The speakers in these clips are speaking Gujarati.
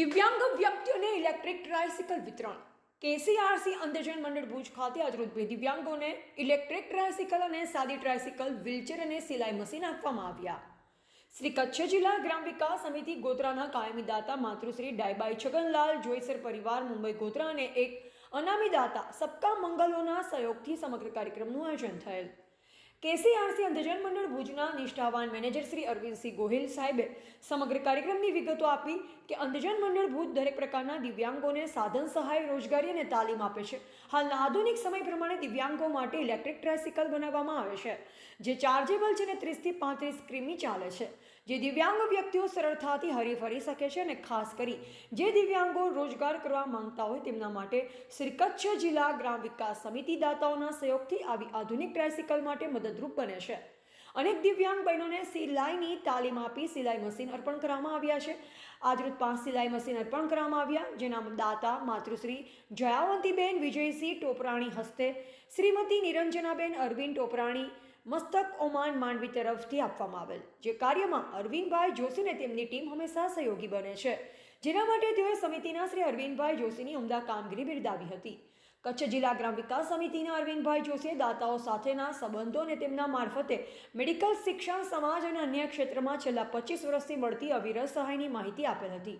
દિવ્યાંગ વ્યક્તિઓને ઇલેક્ટ્રિક ટ્રાયસિકલ વિતરણ. કેસીઆરસી અંધજન મંડળ ભુજ ખાતે આજરોજ બે દિવ્યાંગોને ઇલેક્ટ્રિક ટ્રાયસિકલ અને સાદી ટ્રાયસિકલ વ્હીલચેર અને સિલાઈ મશીન આપવામાં આવ્યા. શ્રી કચ્છ જિલ્લા ગ્રામ વિકાસ સમિતિ ગોધરાના કાયમી દાતા માતૃશ્રી ડાયબાઈ છગનલાલ, જોઈસર પરિવાર મુંબઈ ગોત્રા અને એક અનામી દાતા સબકા મંગલોના સહયોગથી સમગ્ર કાર્યક્રમનું આયોજન થયેલ. કેસીઆરસી અંધજન મંડળ ભુજના નિષ્ઠાવાન મેનેજર શ્રી અરવિંદસિંહ ગોહિલ સાહેબે સમગ્ર કાર્યક્રમની વિગતો આપી કે અંધજન મંડળ ભુજ દરેક પ્રકારના દિવ્યાંગોને સાધન સહાય, રોજગારી અને તાલીમ આપે છે. હાલના આધુનિક સમય પ્રમાણે દિવ્યાંગો માટે ઇલેક્ટ્રિક ટ્રાયસિકલ બનાવવામાં આવે છે, જે ચાર્જેબલ છે અને ત્રીસથી પાંત્રીસ ક્રીમી ચાલે છે. જે દિવ્યાંગ વ્યક્તિઓ સરળતાથી હરીફરી શકે છે અને ખાસ કરી જે દિવ્યાંગો રોજગાર કરવા માંગતા હોય તેમના માટે શ્રી કચ્છ જિલ્લા ગ્રામ વિકાસ સમિતિ દાતાઓના સહયોગથી આવી આધુનિક ટ્રાયસિકલ માટે મદદરૂપ બને છે. અનેક દિવ્યાંગ બહેનોને સિલાઈની તાલીમ આપી સિલાઈ મશીન અર્પણ કરવામાં આવ્યા છે. આજરોજ પાંચ સિલાઈ મશીન અર્પણ કરવામાં આવ્યા. જેના દાતા માતૃશ્રી જયાવંતીબેન, વિજયસિંહ ટોપરાણી હસ્તે શ્રીમતી નિરંજનાબેન, અરવિંદ ટોપરાણી મસ્તક ઓમાન માંડવી તરફથી આપવામાં આવેલ. જે કાર્યમાં અરવિંદભાઈ જોશીને તેમની ટીમ હંમેશા સહયોગી બને છે. જેના માટે તેઓએ સમિતિના શ્રી અરવિંદભાઈ જોશીની ઉમદા કામગીરી બિરદાવી હતી. કચ્છ જિલ્લા ગ્રામ વિકાસ સમિતિના અરવિંદભાઈ જોશીએ દાતાઓ સાથેના સંબંધો અને તેમના મારફતે મેડિકલ શિક્ષણ સમાજ અને અન્ય ક્ષેત્રમાં છેલ્લા પચીસ વર્ષથી મળતી અવિરત સહાયની માહિતી આપેલ હતી.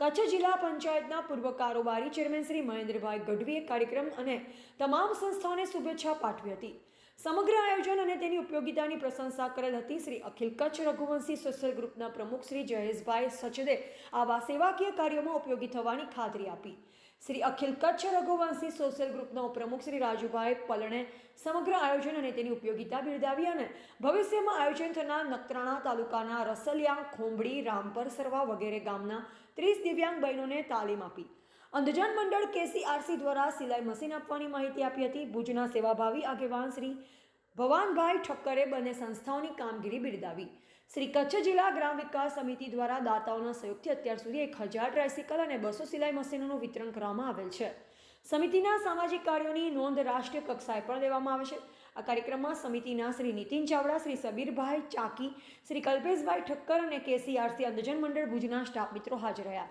કચ્છ જિલ્લા પંચાયતના પૂર્વ કારોબારી ચેરમેન શ્રી મહેન્દ્રભાઈ ગઢવીએ કાર્યક્રમ અને તમામ સંસ્થાઓને શુભેચ્છા પાઠવી હતી. સમગ્ર આયોજન અને તેની ઉપયોગિતાની પ્રશંસા કરેલ હતી શ્રી અખિલ કચ્છ રઘુવંશી સોશિયલ ગ્રુપના પ્રમુખ શ્રી જયેશભાઈ સચદે આવા સેવાકીય કાર્યોમાં ઉપયોગી થવાની ખાતરી આપી. શ્રી અખિલ કચ્છ રઘુવંશી સોશિયલ ગ્રુપના ઉપપ્રમુખ શ્રી રાજુભાઈ પલણે સમગ્ર આયોજન અને તેની ઉપયોગિતા બિરદાવી અને ભવિષ્યમાં આયોજન થનાર નખત્રાણા તાલુકાના રસલિયા ખોંભડી રામપર, સરવા વગેરે ગામના ત્રીસ દિવ્યાંગ બહેનોને તાલીમ આપી. અંધજન મંડળ કેસીઆરસી દ્વારા સિલાઈ મશીન આપવાની માહિતી આપી હતી. ભુજના સેવાભાવી આગેવાન શ્રી ભવાનભાઈ ઠક્કરે બંને સંસ્થાઓની કામગીરી બિરદાવી. શ્રી કચ્છ જિલ્લા ગ્રામ વિકાસ સમિતિ દ્વારા દાતાઓના સહયોગથી અત્યાર સુધી એક હજાર ટ્રાયસિકલ અને બસો સિલાઈ મશીનોનું વિતરણ કરવામાં આવેલ છે. સમિતિના સામાજિક કાર્યોની નોંધ રાષ્ટ્રીય કક્ષાએ પણ લેવામાં આવે છે. આ કાર્યક્રમમાં સમિતિના શ્રી નીતિન ચાવડા, શ્રી સબીરભાઈ ચાકી, શ્રી કલ્પેશભાઈ ઠક્કર અને કેસીઆરસી અંધજન મંડળ ભુજના સ્ટાફ મિત્રો હાજર રહ્યા.